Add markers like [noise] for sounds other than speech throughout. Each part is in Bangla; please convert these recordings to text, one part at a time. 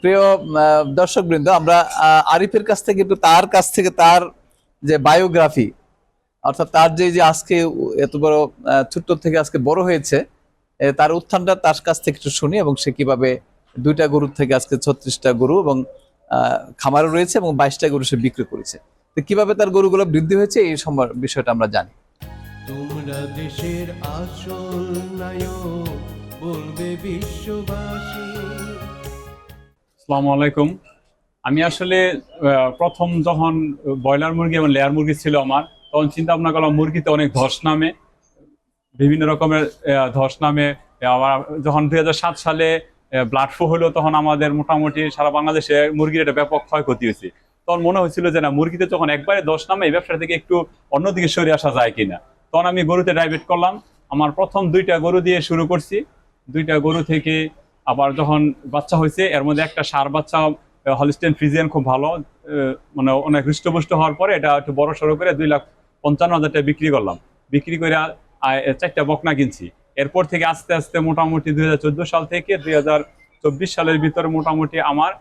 প্রিয় দর্শক বৃন্দ আমরা আরিফের কাছ থেকে একটু তার কাছ থেকে তার যে বায়োগ্রাফি, অর্থাৎ তার যে যে আজকে এত বড় ছোট্ট থেকে আজকে বড় হয়েছে তার উত্থানটা তার কাছ থেকে একটু শুনি এবং সে কীভাবে দুইটা গরুর থেকে আজকে ছত্রিশটা গরু এবং খামারও রয়েছে এবং বাইশটা গরু সে বিক্রি করেছে। তো কীভাবে তার গরুগুলো বৃদ্ধি হয়েছে এই সম্বর- বিষয়টা আমরা জানি। তোমরা দেশের আসল নায়ক, বলবে বিশ্ববাসী। আসসালামু আলাইকুম। আমি আসলে প্রথম যখন ব্রয়লার মুরগি এবং লেয়ার মুরগি ছিল আমার, তখন চিন্তা ভাবনা করলাম মুরগিতে অনেক ধস নামে, বিভিন্ন রকমের ধস নামে। আবার যখন দুই হাজার সাত সালে ব্লাড ফ্লু হলো, তখন আমাদের মোটামুটি সারা বাংলাদেশে মুরগির একটা ব্যাপক ক্ষয়ক্ষতি হয়েছে। তখন মনে হয়েছিল যে না, মুরগিতে যখন একবারে ধস নামে, এই ব্যবসা থেকে একটু অন্যদিকে সরে আসা যায় কিনা। তখন আমি গরুতে ডাইভেট করলাম। আমার প্রথম দুইটা গরু দিয়ে শুরু করছি। দুইটা গরু থেকে আবার যখন বাচ্চা হয়েছে এর মধ্যে একটা সার বাচ্চা হলিস্টেন ফ্রিজিয়ান খুব ভালো মানে অনেক হৃষ্টপুষ্ট হওয়ার পরে এটা একটু বড় সড়ো করে দুই লাখ পঞ্চান্ন হাজার টাকা বিক্রি করলাম। বিক্রি করে চারটা বকনা কিনছি। এরপর থেকে আস্তে আস্তে মোটামুটি দুই হাজার চোদ্দ সাল থেকে দুই হাজার চব্বিশ সালের ভিতরে মোটামুটি আমার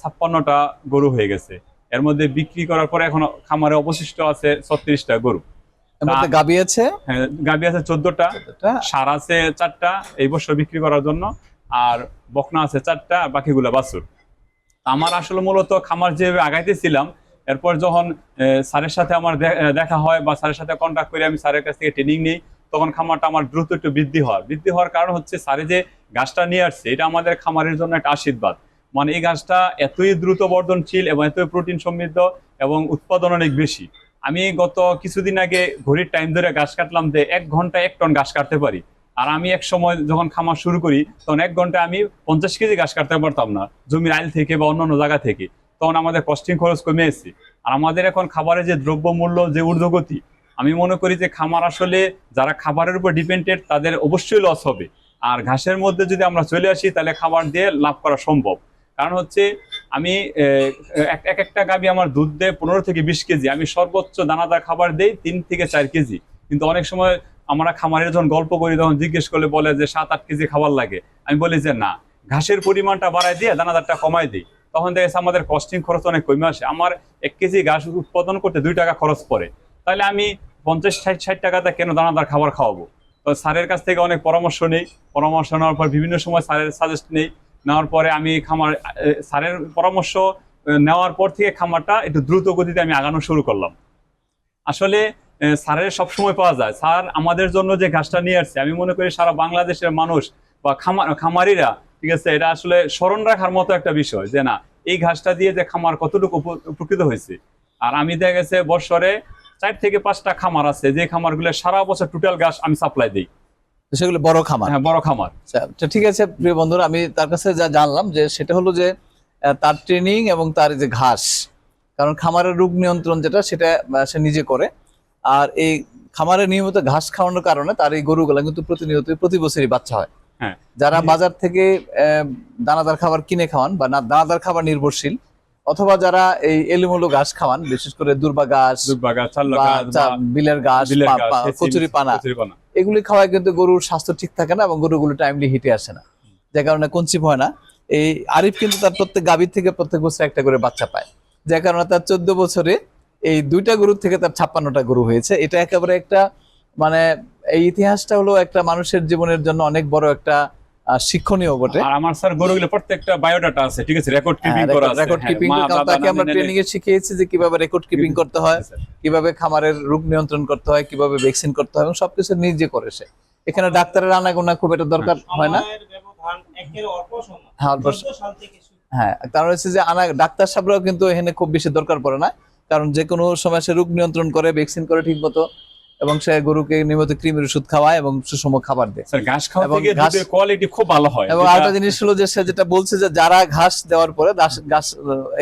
ছাপ্পান্নটা গরু হয়ে গেছে। এর মধ্যে বিক্রি করার পরে এখন খামারে অবশিষ্ট আছে ছত্রিশটা গরু। গাবি আছে? হ্যাঁ, গাভী আছে চোদ্দটা। সার আছে চারটা এই বছর বিক্রি করার জন্য। আর বকনা আছে চারটা আর বাকিগুলো বাছুর। আমার আসলে মূলত খামার যেভাবে আগাইতেছিলাম, এরপর যখন স্যারের সাথে আমার দেখা হয় বা স্যারের সাথে কন্ট্যাক্ট করে, আমি স্যারের কাছ থেকে ট্রেনিং নিই, তখন খামারটা আমার দ্রুত একটু বৃদ্ধি হয় বৃদ্ধি হওয়ার কারণ হচ্ছে স্যারে যে গাছটা নিয়ে আসছে, এটা আমাদের খামারের জন্য একটা আশীর্বাদ। মানে এই গাছটা এতই দ্রুত বর্ধনশীল এবং এতই প্রোটিন সমৃদ্ধ এবং উৎপাদন অনেক বেশি। আমি গত কিছুদিন আগে ঘড়ির টাইম ধরে গাছ কাটলাম যে এক ঘণ্টা এক টন গাছ কাটতে পারি। আর আমি এক সময় যখন খামার শুরু করি, তখন এক ঘন্টায় আমি পঞ্চাশ কেজি গাছ কাটতে পারতাম না, জমির আইল থেকে বা অন্যান্য জায়গা থেকে। তখন আমাদের কস্টিং খরচ কমে এসেছে আর আমাদের এখন খাবারের যে দ্রব্যমূল্য, যে ঊর্ধ্বগতি, আমি মনে করি যে খামার আসলে যারা খাবারের উপর ডিপেন্ডেড তাদের অবশ্যই লস হবে। আর ঘাসের মধ্যে যদি আমরা চলে আসি, তাহলে খাবার দিয়ে লাভ করা সম্ভব। কারণ হচ্ছে, আমি এক একটা গাবি আমার দুধ দেয় পনেরো থেকে বিশ কেজি। আমি সর্বোচ্চ দানাদার খাবার দেই তিন থেকে চার কেজি। কিন্তু অনেক সময় আমরা খামারের যখন গল্প করি, তখন জিজ্ঞেস করলে বলে যে, সাত, আট কেজি খাবার লাগে। আমি বলি যে, না। ঘাসের পরিমাণটা বাড়ায় দিয়ে দানাদারটা কমায় দিই। তখন দেখেছে আমাদের কস্টিং খরচ অনেক কমে আসে। আমার এক কেজি ঘাস উৎপাদন করতে দুই টাকা খরচ পড়ে। তাহলে আমি পঞ্চাশ, ষাট ষাট টাকাতে কেন দানাদার খাবার খাওয়াবো? তো স্যারের কাছ থেকে অনেক পরামর্শ নেই। পরামর্শ নেওয়ার পর বিভিন্ন সময় স্যারের সাজেস্ট নেই। নেওয়ার পরে আমি খামার স্যারের পরামর্শ নেওয়ার পর থেকে খামারটা একটু দ্রুত গতিতে আমি আগানো শুরু করলাম। আসলে স্যারের সবসময় পাওয়া যায়। স্যার আমাদের জন্য যে ঘাসটা নিয়ে আসছে আমি মনে করি সারা বাংলাদেশের মানুষ বা খামার খামারিরা ঠিক আছে এটা আসলে স্মরণ রাখার মতো একটা বিষয় যে না এই ঘাসটা দিয়ে যে খামার কতটুকু উপ- উপকৃত হয়েছে। আর আমি দেখা গেছে বৎসরে চার থেকে পাঁচটা খামার আছে যে খামারগুলো সারা বছর টোটাল ঘাস আমি সাপ্লাই দিই। সেগুলো বড় খামার? হ্যাঁ বড় খামার। আচ্ছা ঠিক আছে প্রিয় বন্ধুরা আমি তার কাছে যা জানলাম যে সেটা হলো যে তার ট্রেনিং এবং তার যে ঘাস। কারণ খামারের রোগ নিয়ন্ত্রণ যেটা সেটা সে নিজে করে। আর এই খামারে নিয়মিত ঘাস খাওয়ানোর কারণে তার এই গরুগুলা কিন্তু প্রতিনিয়ত প্রতি বছরই বাচ্চা হয় হ্যাঁ। যারা। বাজার থেকে দানাদার খাবার কিনে খাওয়ান বা না- দানাদার খাবার নির্ভরশীল অথবা যারা এই এলিমূল ঘাস খাওয়ান বিশেষ করে দুর্বা ঘাস বিলের ঘাস গাছ, কচুরি পানা কচুরিপানা। এগুলি খাওয়ায় কিন্তু গরুর স্বাস্থ্য ঠিক থাকে না এবং গরুগুলো টাইমলি হিটে আসে না যে কারণে কনসিভ হয় না এই আরিফ কিন্তু তার প্রত্যেক গাভীর থেকে প্রত্যেক বছর একটা করে বাচ্চা পায় যে কারণে তার চোদ্দ বছরে এই দুইটা গরুর থেকে তার ছাপ্পান্নটা গরু হয়েছে। এটা একেবারে একটা মানে এই ইতিহাসটা হলো একটা মানুষের জীবনের জন্য অনেক বড় একটা শিক্ষণীয় বটে। আর আমার স্যার গরুগুলো প্রত্যেকটা বায়োডাটা আছে ঠিক আছে? রেকর্ড কিপিং করা আছে। রেকর্ড হ্যাঁ, কিপিং তাকে আমরা ট্রেনিং এ শিখিয়েছি যে কীভাবে রেকর্ড কিপিং করতে হয় কীভাবে খামারের রোগ নিয়ন্ত্রণ করতে হয় কীভাবে ভ্যাকসিন করতে হয় এবং সবকিছু নিজে করে সে। এখানে ডাক্তারের আনাগোনা খুব একটা দরকার হয় না। হ্যাঁ, অল্প 14 সাল থেকে শুরু। হ্যাঁ কারণ হচ্ছে যে আনা ডাক্তার সাহেবরাও কিন্তু এখানে খুব বেশি দরকার পড়ে না। কারণ যে কোনো সময় সে রোগ নিয়ন্ত্রণ করে ভ্যাকসিন করে ঠিক মতো এবং সে গরুকে নিয়মিত কৃমির ওষুধ খাওয়ায় এবং সুষম খাবার দেয়। ঘাস খাওয়া থেকে দুধের কোয়ালিটি খুব ভালো হয়। এবং আরেকটা জিনিস হলো যে সে যেটা বলছে যে যারা ঘাস দেওয়ার পরে ঘাস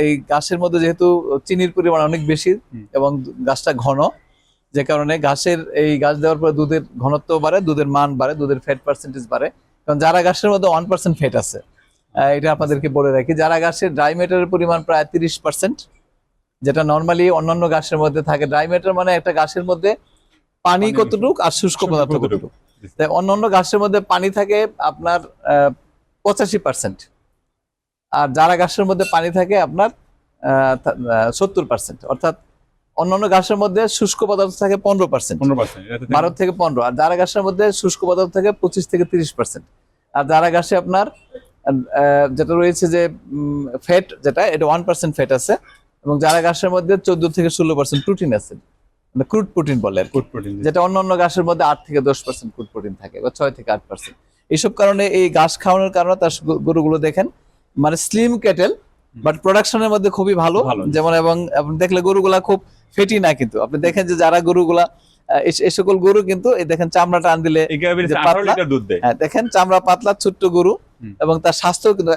এই ঘাসের মধ্যে যেহেতু চিনির পরিমাণ অনেক বেশি এবং ঘাসটা ঘন যে কারণে ঘাসের এই ঘাস দেওয়ার পরে দুধের ঘনত্ব বাড়ে দুধের মান বাড়ে দুধের ফ্যাট পার্সেন্টেজ বাড়ে। কারণ যারা ঘাসের মধ্যে ওয়ান পার্সেন্ট ফ্যাট আছে এটা আপনাদেরকে বলে রাখি যারা ঘাসের ড্রাই ম্যাটারের পরিমাণ প্রায় তিরিশ পার্সেন্ট যেটা নর্মালি অন্যান্য গাছের মধ্যে থাকে। ড্রাই ম্যাটার মানে একটা গাছের মধ্যে পানি কতটুক আর শুষ্ক পদার্থ কতটুকু। তাই অন্যান্য ঘাসের মধ্যে পানি থাকে আপনার পঁচাশি পার্সেন্ট আর যারা গাছের মধ্যে পানি থাকে আপনার সত্তর পার্সেন্ট অর্থাৎ অন্যান্য গাছের মধ্যে শুষ্ক পদার্থ থাকে পনেরো পার্সেন্ট পনেরো পার্সেন্ট বারো থেকে পনেরো। আর যারা গাছের মধ্যে শুষ্ক পদার্থ থাকে পঁচিশ থেকে তিরিশ পার্সেন্ট আর যারা ঘাসে আপনার যেটা রয়েছে যে ফ্যাট যেটা এটা ওয়ান পার্সেন্ট ফ্যাট আছে। এবং যারা ঘাসের মধ্যে চোদ্দ থেকে ষোলো পার্সেন্ট প্রোটিন আছে মানে ক্রুড প্রোটিন বলে আর কি। প্রোটিন যেটা অন্য অন্য ঘাসের মধ্যে আট থেকে দশ পার্সেন্ট ক্রুড প্রোটিন থাকে বা ছয় থেকে আট পার্সেন্ট এইসব কারণে এই ঘাস খাওয়ানোর কারণে তার গরু- গরুগুলো দেখেন মানে স্লিম ক্যাটেল বাট প্রোডাকশনের মধ্যে খুবই ভালো। যেমন এবং আপনি দেখলে গরুগুলা খুব ফেটি না কিন্তু। আপনি দেখেন যে যারা গরুগুলা এই- সকল গরু কিন্তু এই দেখেন চামড়া টান দিলে হ্যাঁ, দেখেন চামড়া পাতলা ছোট্ট গরু এবং তার স্বাস্থ্য কিন্তু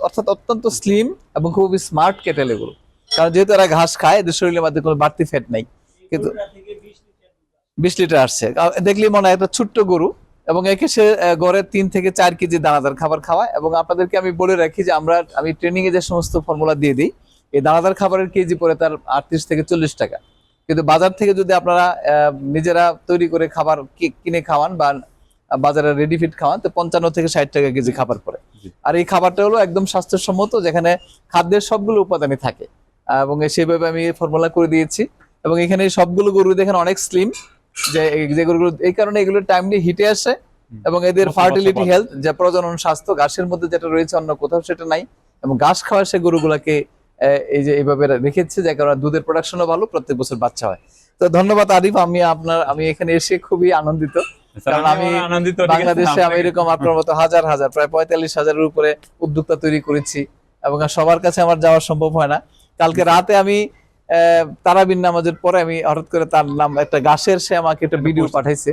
অর্থাৎ অত্যন্ত স্লিম এবং খুবই স্মার্ট কেটেলে গরু। কারণ যেহেতু এরা ঘাস খায় এদের শরীরের মধ্যে কোনো বাড়তি ফ্যাট নাই। কিন্তু বিশ লিটার আসছে। দেখলেই মনে হয় একটা ছোট্ট গরু এবং একে সে গড়ে তিন থেকে চার কেজি দানাদার খাবার খাওয়ায় এবং আপনাদেরকে আমি বলে রাখি যে আমরা আমি ট্রেনিং এ যে সমস্ত ফর্মুলা দিয়ে দিই এই দানাদার খাবারের কেজি পরে তার আটত্রিশ থেকে চল্লিশ টাকা। কিন্তু বাজার থেকে যদি আপনারা নিজেরা তৈরি করে খাবার কিনে খাওয়ান বা বাজারে রেডি ফিট খাওয়ান তো পঞ্চান্ন থেকে ষাট টাকা কেজি খাবার পরে আর এই খাবারটা হলো একদম স্বাস্থ্যসম্মত যেখানে খাদ্যের সবগুলো উপাদানই থাকে। এবং সেভাবে আমি ফর্মুলা করে দিয়েছি। এবং এখানে সবগুলো গরু দেখেন অনেক স্লিম যে যে গরুগুলো এই কারণে এগুলো টাইমলি হিটে আসে এবং এদের ফার্টিলিটি হেলথ যে প্রজনন স্বাস্থ্য ঘাসের মধ্যে যেটা রয়েছে অন্য কোথাও সেটা নাই। এবং ঘাস খাওয়া সে গরুগুলাকে এই যে এইভাবে রেখেছে যে কারণে দুধের প্রোডাকশনও ভালো প্রত্যেক বছর বাচ্চা হয়। তো ধন্যবাদ আরিফ আমি আপনার আমি এখানে এসে খুবই আনন্দিত। কারণ আমি বাংলাদেশে আমি এরকম আপনার মতো হাজার হাজার প্রায় পঁয়তাল্লিশ হাজারের উপরে উদ্যোক্তা তৈরি করেছি। এবং সবার কাছে আমার যাওয়া সম্ভব হয় না। কালকে রাতে আমি তারাবিন নামাজের পরে আমি হঠাৎ করে তার নাম একটা গাছের সে আমাকে একটা ভিডিও পাঠাইছে।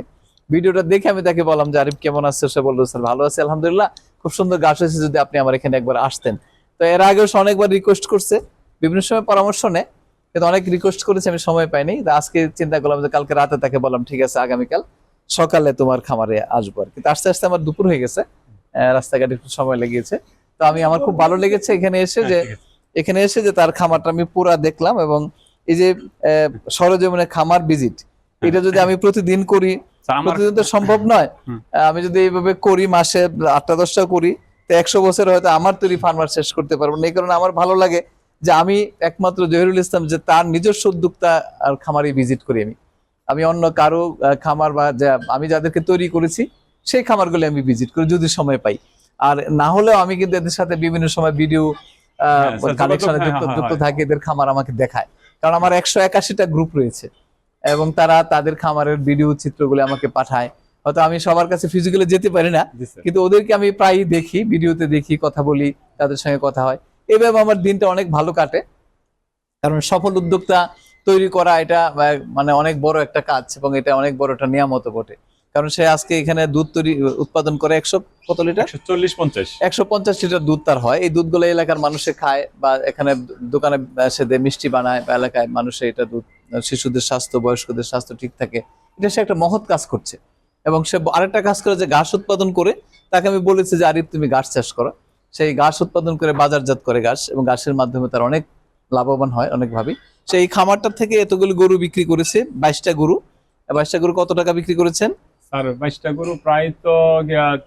ভিডিওটা দেখে আমি তাকে বললাম যে আরিফ কেমন আছে? সে বলল স্যার ভালো আছে আলহামদুলিল্লাহ। খুব সুন্দর গাছ হয়েছে যদি আপনি আমার এখানে একবার আসতেন। তো এর আগেও সে অনেকবার রিকোয়েস্ট করছে বিভিন্ন সময় পরামর্শ নেয় কিন্তু অনেক রিকোয়েস্ট করেছে আমি সময় পাইনি। তো আজকে চিন্তা করলাম যে কালকে রাতে তাকে বললাম ঠিক আছে আগামীকাল সকালে তোমার খামারে আসব আর কিন্তু আস্তে আস্তে আমার দুপুর হয়ে গেছে রাস্তাঘাটে একটু সময় লেগেছে। তো আমি আমার খুব ভালো লেগেছে এখানে এসে যে হ্যাঁ। এখানে এসে যে তার খামারটা আমি পুরা দেখলাম এবং এই যে সরজমিনে খামার ভিজিট এটা যদি আমি প্রতিদিন করি প্রতিদিন তো সম্ভব নয়। আমি যদি এইভাবে করি মাসে আটটা দশটা করি তো একশো বছর হয়তো আমার তৈরি ফার্মার শেষ করতে পারব না। এই কারণে আমার ভালো লাগে যে আমি একমাত্র জহিরুল ইসলাম যে তার নিজস্ব উদ্যোক্তা আর খামারে ভিজিট করি আমি। আমি অন্য কারও খামার বা যা- আমি যাদেরকে তৈরি করেছি সেই খামারগুলো আমি ভিজিট করি যদি সময় পাই। আর না হলেও আমি কিন্তু এদের সাথে বিভিন্ন সময় ভিডিও কালেকশনে যুক্ত থাকে এদের খামার আমাকে দেখায়। কারণ আমার একশো একাশিটা গ্রুপ রয়েছে এবং তারা তাদের খামারের ভিডিও চিত্রগুলো আমাকে পাঠায়। হয়তো আমি সবার কাছে ফিজিক্যালি যেতে পারি না কিন্তু ওদেরকে আমি প্রায়ই দেখি ভিডিওতে দেখি কথা বলি তাদের সঙ্গে কথা হয়। এভাবে আমার দিনটা অনেক ভালো কাটে। কারণ সফল উদ্যোক্তা তৈরি করা এটা মানে অনেক বড় একটা কাজ এবং এটা অনেক বড় একটা নিয়ামত বটে। কারণ সে আজকে এখানে দুধ তৈরি উৎপাদন করে একশো কত লিটার? চল্লিশ পঞ্চাশ। একশো পঞ্চাশ লিটার দুধ তার হয়। এই দুধগুলো এলাকার মানুষে খায় বা এখানে দোকানে দেয় মিষ্টি বানায় বা এলাকায় মানুষে এটা দুধ শিশুদের স্বাস্থ্য বয়স্কদের স্বাস্থ্য ঠিক থাকে। এটা সে একটা মহৎ কাজ করছে। এবং সে আরেকটা কাজ করে যে ঘাস উৎপাদন করে তাকে আমি বলেছি যে আরিফ তুমি ঘাস চাষ করো। সেই ঘাস উৎপাদন করে বাজারজাত করে ঘাস এবং ঘাসের মাধ্যমে তার অনেক লাভবান হয় অনেকভাবেই। সেই খামারটা থেকে এতগুলো গরু বিক্রি করেছে বাইশটা গরু। বাইশটা গরু কত টাকা বিক্রি করেছেন? স্যার বাইশটা গরু প্রায় তো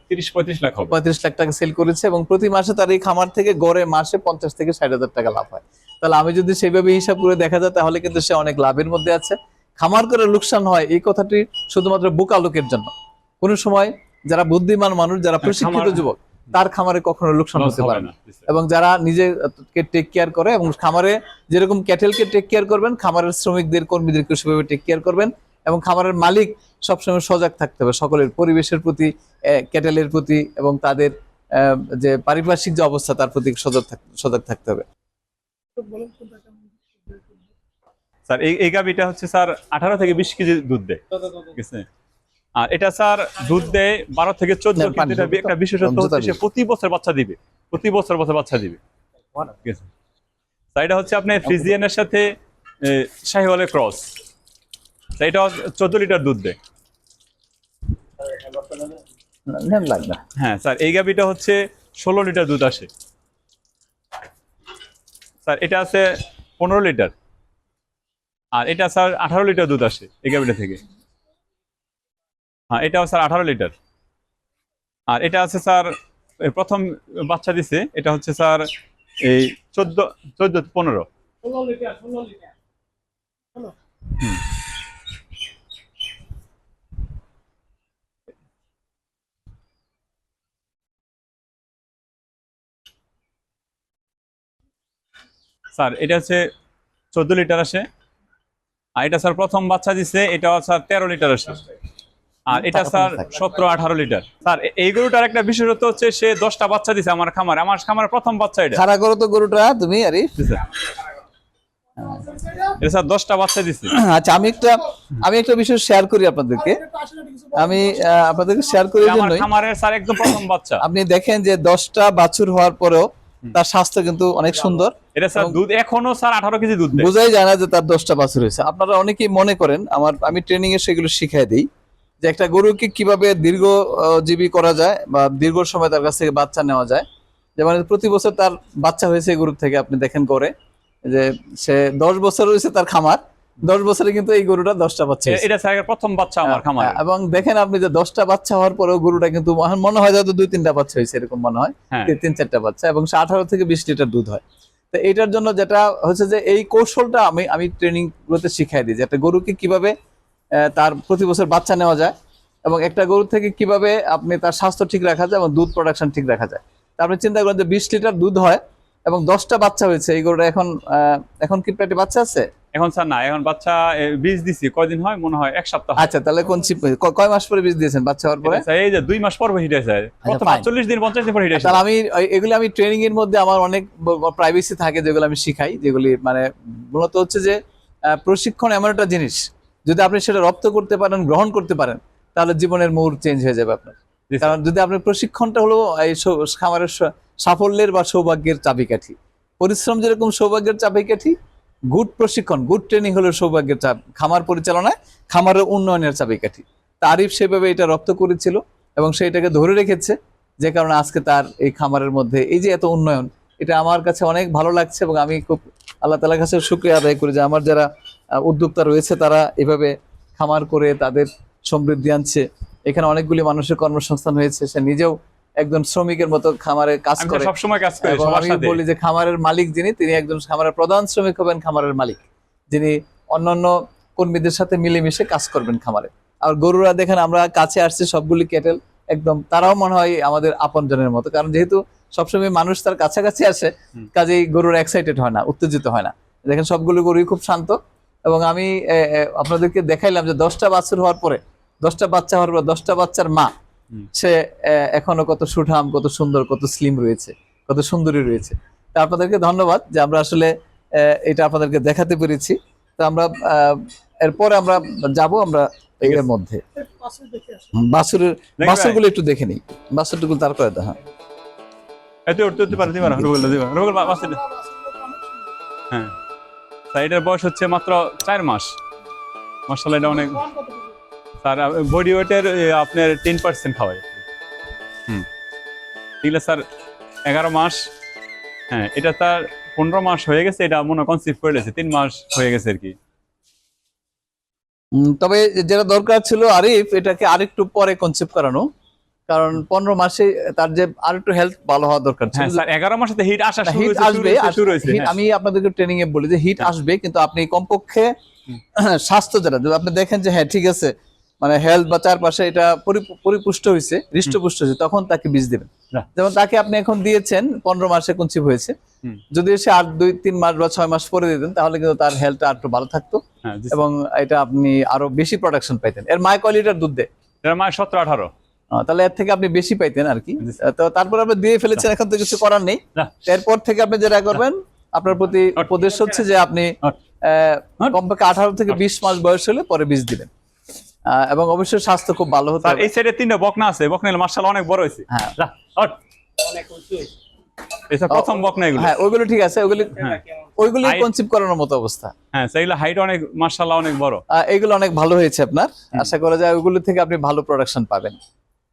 তিরিশ পঁয়ত্রিশ লাখ হবে। পঁয়ত্রিশ লাখ টাকা সেল করেছে এবং প্রতি মাসে তার এই খামার থেকে গড়ে মাসে পঞ্চাশ থেকে ষাট হাজার টাকা লাভ হয়। তাহলে আমি যদি সেইভাবে হিসাব করে দেখা যায় তাহলে কিন্তু সে অনেক লাভের মধ্যে আছে। খামার করে লোকসান হয় এই কথাটি শুধুমাত্র বোকা লোকের জন্য। কোনো সময় যারা বুদ্ধিমান মানুষ যারা প্রশিক্ষিত যুবক তার খামারে কখনো লোকসান হতে পারে না। এবং যারা নিজেকে টেক কেয়ার করে এবং খামারে যেরকম ক্যাটেলকে টেক কেয়ার করবেন খামারের শ্রমিকদের কর্মীদেরকে সেভাবে টেক কেয়ার করবেন এবং খামারের মালিক সবসময় সজাগ থাকতে হবে। সকলের পরিবেশের প্রতি ক্যাটেলের প্রতি এবং তাদের যে পারিপার্শ্বিক যে অবস্থা তার প্রতি সজাগ সজাগ থাকতে হবে। স্যার এই গাভিটা হচ্ছে স্যার আঠারো থেকে বিশ কেজি দুধ দেয়। আর এটা স্যার দুধ দেয় বারো থেকে চোদ্দ? একটা বিশেষত্ব হচ্ছে প্রতি বছর বাচ্চা দিবে। প্রতি বছর বছর বাচ্চা দিবে। ঠিক আছে স্যার এটা হচ্ছে আপনার ফ্রিজিয়ানের সাথে শাহিওয়ালের ক্রস। এটা চোদ্দ লিটার দুধ দেয়। লাগবে না। হ্যাঁ স্যার এই গাভিটা হচ্ছে ষোলো লিটার দুধ আসে। স্যার এটা আছে পনেরো লিটার। আর এটা স্যার আঠারো লিটার দুধ আসে এই গাভিটা থেকে। হ্যাঁ এটাও স্যার আঠারো লিটার। আর এটা আছে স্যার প্রথম বাচ্চা দিছে এটা হচ্ছে স্যার এই চোদ্দ চোদ্দ পনেরো। ষোলো লিটার ষোলো লিটার। স্যার এটা হচ্ছে চোদ্দ লিটার আসে। আর এটা স্যার প্রথম বাচ্চা দিছে এটা স্যার তেরো লিটার আসে। আর এটা স্যার সতেরো আঠারো লিটার। স্যার এই গরুটার একটা বিশেষত্ব হচ্ছে সে দশটা বাচ্চা দিছে আমার খামার। আমার খামারের প্রথম বাচ্চা এটা। খাড়া করো তো গরুটা তুমি আরিফ? দিছে। এটা স্যার দশটা বাচ্চা দিছে। আচ্ছা আমি একটা আমি একটা বিষয় শেয়ার করি আপনাদেরকে। আমি আপনাদেরকে শেয়ার করি এই আমার খামারের স্যার একদম প্রথম বাচ্চা। আপনি দেখেন যে দশটা বাছুর হওয়ার পরেও তার স্বাস্থ্য কিন্তু অনেক সুন্দর। এটা স্যার দুধ এখনও স্যার আঠারো কেজি দুধ দেয়। বোঝাই যায় না যে তার দশটা বাছুর হয়েছে। আপনারা অনেকেই মনে করেন আমার আমি ট্রেনিং এ সেগুলো শিখাই দিই যে একটা গরুকে কীভাবে দীর্ঘ জীবী করা যায় বা দীর্ঘ সময় তার কাছ থেকে বাচ্চা নেওয়া যায়। যেমন প্রতি বছর তার বাচ্চা হয়েছে গরুর গরু থেকে আপনি দেখেন করে যে সে দশ বছর হয়েছে তার খামার দশ বছরে কিন্তু এই গরুটা দশটা বাচ্চা এটা স্যার প্রথম বাচ্চা আমার খামার। এবং দেখেন আপনি যে দশটা বাচ্চা হওয়ার পরেও গরুটা কিন্তু মনে- হয় হয়তো দুই তিনটা বাচ্চা হয়েছে এরকম মনে হয়। হ্যাঁ। তিন- চারটা বাচ্চা এবং সে আঠারো থেকে বিশ লিটার দুধ হয়। তো এইটার জন্য যেটা হচ্ছে যে এই কৌশলটা আমি আমি ট্রেনিং গুলোতে শিখাই দিই যে একটা গরুকে কীভাবে তার প্রতি বছর বাচ্চা নেওয়া যায় এবং একটা গরু থেকে কীভাবে আপনি তার স্বাস্থ্য ঠিক রাখা যায় এবং দুধ প্রোডাকশন ঠিক রাখা যায়। তা আপনি চিন্তা করেন যে বিশ লিটার দুধ হয় এবং দশটা বাচ্চা হয়েছে এই গরুটা এখন আহ, এখন কি পেটে বাচ্চা আছে? এখন স্যার না এখন বাচ্চা বীজ দিছি কয়দিন হয়? মনে হয় এক সপ্তাহ আচ্ছা তাহলে কোন চিপ কয় মাস পরে বীজ দিয়েছেন বাচ্চা হওয়ার পরে? স্যার এই যে দুই মাস পর হিট আছে প্রথম fine. চল্লিশ দিন পঞ্চাশ দিন পর হিট আছে তাহলে আমি এগুলি আমি ট্রেনিং এর মধ্যে আমার অনেক প্রাইভেসি থাকে যেগুলো আমি শিখাই যেগুলি মানে মূলত হচ্ছে যে আহ, প্রশিক্ষণ এমন একটা জিনিস যদি আপনি সেটা রপ্ত করতে পারেন গ্রহণ করতে পারেন তাহলে জীবনের মোড় চেঞ্জ হয়ে যাবে আপনার। কারণ যদি আপনি প্রশিক্ষণটা হলো এই খামারের সাফল্যের বা সৌভাগ্যের চাবিকাঠি। পরিশ্রম যেরকম সৌভাগ্যের চাবিকাঠি গুড প্রশিক্ষণ, গুড ট্রেনিং হলো সৌভাগ্যের চাপ খামার পরিচালনায় খামারের উন্নয়নের চাবিকাঠি। তারিফ সেভাবে এটা রপ্ত করেছিল এবং সে এটাকে ধরে রেখেছে যে কারণে আজকে তার এই খামারের মধ্যে এই যে এত উন্নয়ন, এটা আমার কাছে অনেক ভালো লাগছে এবং আমি খুব আল্লাহ তালার কাছে শুক্রিয়া আদায় করি যে আমার যারা উদ্যোক্তা রয়েছে তারা এভাবে খামার করে তাদের সমৃদ্ধি আনছে। এখানে অনেকগুলি মানুষের কর্মসংস্থান হয়েছে, সে নিজেও একজন শ্রমিকের মতো খামারে কাজ করে। সবসময় কাজ করি আমি সাথে। বলি যে খামারের মালিক যিনি তিনি একজন খামারের প্রধান শ্রমিক হবেন খামারের মালিক। যিনি অন্যান্য কর্মীদের সাথে মিলেমিশে কাজ করবেন খামারে। আর গরুরা দেখেন আমরা কাছে আসছি সবগুলি ক্যাটেল। একদম তারাও মনে হয় আমাদের আপনজনের মতো। কারণ যেহেতু সবসময় মানুষ তার কাছাকাছি আসে কাজেই গরুর এক্সাইটেড হয় না উত্তেজিত হয় না। দেখেন সবগুলো গরুই খুব শান্ত। এবং আমি আপনাদেরকে দেখাইলাম যে দশটা বাছুর হওয়ার পরে দশটা বাচ্চা হওয়ার পর দশটা বাচ্চার মা। সে এখনও কত সুঠাম কত সুন্দর কত স্লিম রয়েছে কত সুন্দরী রয়েছে। তা আপনাদেরকে ধন্যবাদ যে আমরা আসলে আহ, এটা আপনাদেরকে দেখাতে পেরেছি। তো আমরা আহ, এরপরে আমরা যাব আমরা এর মধ্যে। বাসুরের। বাসুরগুলো একটু দেখে নিই। বাসুরটুকু তারপরে দেখা। এতে উঠতে উঠতে পারে দিবা রুবেল দিবা রুবেল হ্যাঁ। এটার বয়স হচ্ছে মাত্র চার মাস। মার্শাল এটা অনেক স্যার বডি ওয়েটের আপনার টেন পার্সেন্ট খাওয়াই হুম এগুলো স্যার এগারো মাস হ্যাঁ এটা তার পনেরো মাস হয়ে গেছে এটা মনে কনসিভ করে গেছে তিন মাস হয়ে গেছে আর কি তবে যেটা দরকার ছিল আরিফ এটাকে আরেকটু পরে কনসেপ্ট করানো কারণ পনেরো মাসে তার যে আরেকটু হেলথ ভালো হওয়া দরকার ছিল হ্যাঁ এগারো মাসে হিট আসা হিট আসবে হ্যাঁ। আমি আপনাদেরকে ট্রেনিং এ বলি যে হিট। আসবে কিন্তু আপনি কমপক্ষে। [clears throat] স্বাস্থ্য যেটা যদি আপনি দেখেন যে হ্যাঁ ঠিক আছে মানে হেলথ বা চারপাশে এটা পরিপুষ্ট হয়েছে হৃষ্টপুষ্ট হয়েছে তখন তাকে বীজ দেবেন। যেমন তাকে আপনি এখন দিয়েছেন পনেরো মাসে কনসিভ হয়েছে। যদি সে আর দুই তিন মাস বা ছয় মাস পরে দিতেন তাহলে কিন্তু তার হেলথটা আর ভালো থাকতো। হ্যাঁ এবং এটা আপনি আরও বেশি প্রোডাকশন পাইতেন। এর মায় কোয়ালিটির দুধ দেয়? মাস সতেরো আঠারো। তাহলে এর থেকে আপনি বেশি পাইতেন আর কি। তো তারপর আপনি দিয়ে ফেলেছেন এখন তো কিছু করার নেই। এরপর থেকে আপনি যেটা করবেন আপনার প্রতি। উপদেশ হচ্ছে যে আপনি। কমপক্ষে আঠারো থেকে বিশ মাস বয়স হলে পরে বীজ দিবেন। এবং অবশ্যই স্বাস্থ্য খুব ভালো হতো এই সাইডে তিনটা বকনা আছে বকনা মার্শাল অনেক বড় হয়েছে। হ্যাঁ। অনেক উঁচু হয়েছে। প্রথম বকনা এগুলো। হ্যাঁ ওইগুলো ঠিক আছে ওইগুলি হ্যাঁ। ওইগুলি করানোর মতো অবস্থা। হ্যাঁ হাইট অনেক মার্শাল্লাহ অনেক বড়। এগুলো অনেক ভালো হয়েছে আপনার। আশা করা যায় ওইগুলো থেকে আপনি ভালো প্রোডাকশন পাবেন।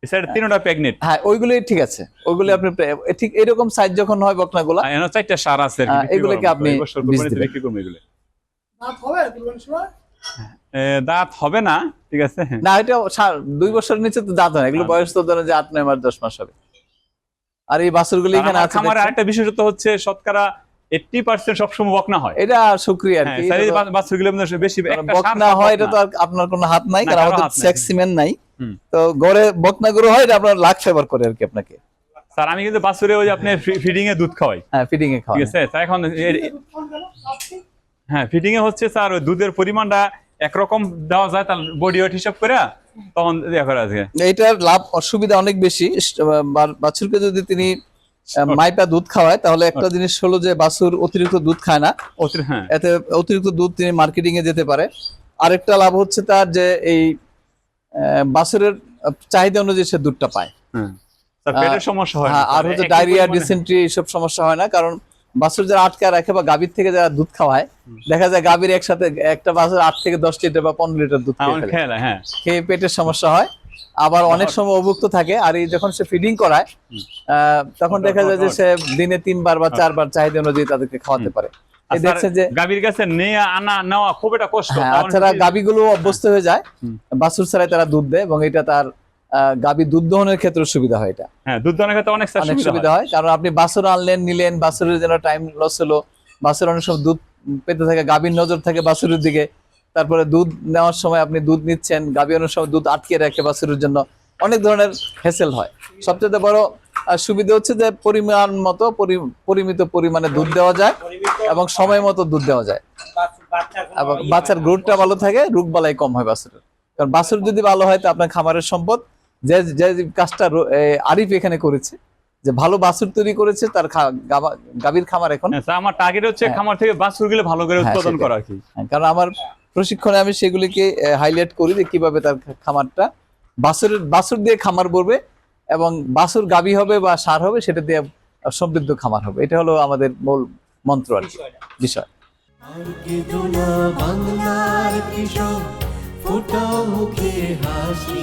এই সাইডে তিনটা প্রেগনেন্ট হ্যাঁ ওইগুলি ঠিক আছে। ওইগুলি আপনি ঠিক এরকম সাইজ যখন হয় বকনাগুলা এনে চারটা সার আছে হ্যাঁ, এগুলোকে আপনি। বিক্রি এগুলো। হবে সময় দাঁত হবে না ঠিক আছে? না এটা দুই বছরের নিচে তো দাঁত হয় এগুলো হ্যাঁ। বয়স তো ধরেন যে আট নয় মাস দশ মাস হবে। আর এই বাছুরগুলি এখানে আছে দেখছেন। আরেকটা বিশেষত্ব হচ্ছে শতকরা এইটটি পার্সেন্ট সবসময় বকনা হয়। এটা হ্যাঁ বা- বাছুরগুলো বেশি বকনা হয় এটা তো বকনা। আপনার কোনো হাত নাই কারণ আমাদের। সেক্স সিমেন্ট নাই। তো গড়ে বকনা গরু হয় এটা আপনার লাখ ফেভার করে আর কি আপনাকে। স্যার আমি কিন্তু বাছুরে ওই আপনি ফিডিং এ দুধ খাওয়াই। হ্যাঁ ফিডিং এ খাওয়া ঠিক আছে? এখন হ্যাঁ ফিডিং এ হচ্ছে স্যার ওই দুধের পরিমাণটা একরকম দেওয়া যায় তার বডি ওয়েট হিসাব করে তখন ইয়ে করা যায় এইটার লাভ অসুবিধা অনেক বেশি। বাছুরকে যদি তিনি মাইপা দুধ খাওয়ায় তাহলে একটা জিনিস হলো যে বাছুর অতিরিক্ত দুধ খায় না। হ্যাঁ। এতে অতিরিক্ত দুধ তিনি মার্কেটিং এ যেতে পারে। আরেকটা লাভ হচ্ছে তার যে এই বাছুরের চাহিদা অনুযায়ী সে দুধটা পায়। হ্যাঁ। স্যার পেটের সমস্যা হয় না, আর। হচ্ছে ডায়রিয়া ডিসেন্ট্রি এইসব সমস্যা হয় না কারণ বাছুর যারা আটকে রাখে বা গাভীর থেকে যারা দুধ খাওয়ায় দেখা যায় গাভীর একসাথে একটা বাছুর আট থেকে দশ লিটার বা পনেরো লিটার দুধ খেয়ে হ্যাঁ। পেটের সমস্যা হয়। আবার অনেক সময় অভুক্ত থাকে আর এই যখন সে ফিডিং করায় তখন দেখা যায় যে সে দিনে তিনবার বা চারবার চাহিদা অনুযায়ী তাদেরকে খাওয়াতে পারে। গাভীর কাছে নিয়ে আনা নেওয়া খুব একটা কষ্ট। হ্যাঁ তাছাড়া গাভীগুলো অভ্যস্ত হয়ে যায়। বাছুর ছাড়াই তারা দুধ দেয় এবং এটা তার গাভী দুধ দহনের ক্ষেত্রে সুবিধা হয় এটা। হ্যাঁ দুধ দানের ক্ষেত্রে অনেক সুবিধা হয়। কারণ আপনি বাছুর আনলেন নিলেন বাছুরের যেন টাইম লস হলো বাছুর অনেক সময় দুধ পেতে থাকে গাভীর নজর থাকে বাছুরের দিকে তারপরে দুধ নেওয়ার সময় আপনি দুধ নিচ্ছেন গাভী অনেক সময় দুধ আটকে রাখে বাছুরের জন্য অনেক ধরনের হেসেল হয়। সবচেয়ে বড় সুবিধা হচ্ছে যে পরিমাণ মতো পরি- পরিমিত পরিমাণে দুধ দেওয়া যায় এবং সময় মতো দুধ দেওয়া যায়। এবং বাচ্চার গ্রোথটা ভালো থাকে রোগ বালাই কম হয় বাছুরের। কারণ বাছুর যদি ভালো হয় তো আপনার খামারের সম্পদ যে যে কাজটা আরিফ এখানে করেছে যে ভালো বাছুর তৈরি করেছে তার গাভীর খামার এখন। হ্যাঁ, আমার টার্গেট হচ্ছে হ্যাঁ। খামার থেকে বাছুরগুলো ভালো করে হ্যাঁ, উৎপাদন করা আর কি। কারণ আমার প্রশিক্ষণে আমি সেগুলিকে হাইলাইট করি যে কীভাবে তার খামারটা বাছুরের বাছুর দিয়ে খামার করবে এবং বাছুর গাভী হবে বা সার হবে সেটা দিয়ে সমৃদ্ধ খামার হবে। এটা হলো আমাদের মূল মন্ত্র আর বিষয়। বাংলার মুখে হাসি।